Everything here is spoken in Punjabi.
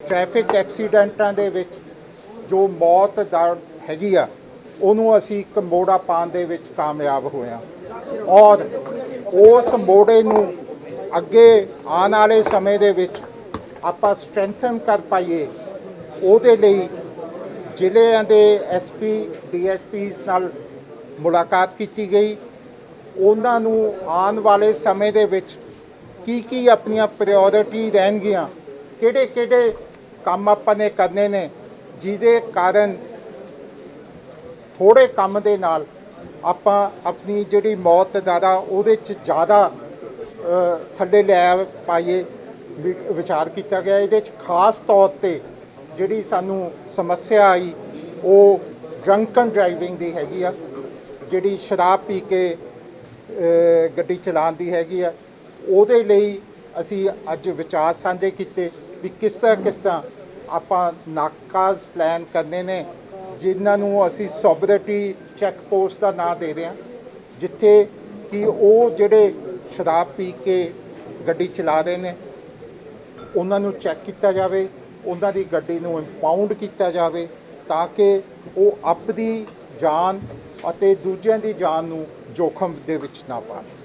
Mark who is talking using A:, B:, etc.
A: ਟ੍ਰੈਫਿਕ ਐਕਸੀਡੈਂਟਾਂ ਦੇ ਵਿੱਚ ਜੋ ਮੌਤ ਦਾ ਹੈਗੀ ਆ, ਉਹਨੂੰ ਅਸੀਂ ਇੱਕ ਮੋੜਾ ਪਾਉਣ ਦੇ ਵਿੱਚ ਕਾਮਯਾਬ ਹੋਏ ਹਾਂ। ਔਰ ਉਸ ਮੋੜੇ ਨੂੰ ਅੱਗੇ ਆਉਣ ਵਾਲੇ ਸਮੇਂ ਦੇ ਵਿੱਚ ਆਪਾਂ ਸਟਰੈਂਥਨ ਕਰ ਪਾਈਏ, ਉਹਦੇ ਲਈ ਜ਼ਿਲ੍ਹਿਆਂ ਦੇ ਐਸਪੀ ਡੀਐਸਪੀਸ ਨਾਲ ਮੁਲਾਕਾਤ ਕੀਤੀ ਗਈ। ਉਹਨਾਂ ਨੂੰ ਆਉਣ ਵਾਲੇ ਸਮੇਂ ਦੇ ਵਿੱਚ ਕੀ ਕੀ ਆਪਣੀਆਂ ਪ੍ਰਾਇੋਰਟੀ ਰਹਿਣਗੀਆਂ ਕਿਹੜੇ ਕਿਹੜੇ ਕੰਮ ਆਪਾਂ ਨੇ ਕਰਨੇ ਨੇ, ਜਿਹਦੇ ਕਾਰਨ ਥੋੜੇ ਕੰਮ ਦੇ ਨਾਲ ਆਪਾਂ ਆਪਣੀ ਜਿਹੜੀ ਮੌਤ ਦਾਦਾ ਉਹਦੇ ਚ ਜ਼ਿਆਦਾ ਥੱਲੇ ਲੈ ਪਾਈਏ ਵਿਚਾਰ ਕੀਤਾ ਗਿਆ। ਇਹਦੇ ਚ ਖਾਸ ਤੌਰ ਤੇ ਜਿਹੜੀ ਸਾਨੂੰ ਸਮੱਸਿਆ ਆਈ, ਉਹ ਡਰੰਕਨ ਡਰਾਈਵਿੰਗ ਦੀ ਹੈਗੀ ਆ, ਜਿਹੜੀ ਸ਼ਰਾਬ ਪੀ ਕੇ ਗੱਡੀ ਚਲਾਉਣ ਦੀ ਹੈਗੀ ਆ। ਉਹਦੇ ਲਈ ਅਸੀਂ ਅੱਜ ਵਿਚਾਰ ਸਾਂਝੇ ਕੀਤੇ। ਵੀ ਕਿਸ ਤਰ੍ਹਾਂ ਕਿਸ ਤਰ੍ਹਾਂ ਆਪਾਂ ਨਾਕਾਜ਼ ਪਲਾਨ ਕਰਨੇ ਨੇ, ਜਿਨ੍ਹਾਂ ਨੂੰ ਅਸੀਂ ਸੋਬਰਿਟੀ ਚੈੱਕ ਪੋਸਟ ਦਾ ਨਾਂ ਦੇ ਰਹੇ ਹਾਂ, ਜਿੱਥੇ ਕਿ ਉਹ ਜਿਹੜੇ ਸ਼ਰਾਬ ਪੀ ਕੇ ਗੱਡੀ ਚਲਾ ਰਹੇ ਨੇ, ਉਹਨਾਂ ਨੂੰ ਚੈੱਕ ਕੀਤਾ ਜਾਵੇ, ਉਹਨਾਂ ਦੀ ਗੱਡੀ ਨੂੰ ਇੰਪਾਊਂਡ ਕੀਤਾ ਜਾਵੇ, ਤਾਂ ਕਿ ਉਹ ਆਪਦੀ ਜਾਨ ਅਤੇ ਦੂਜਿਆਂ ਦੀ ਜਾਨ ਨੂੰ ਜੋਖਮ ਦੇ ਵਿੱਚ ਨਾ ਪਾਣ।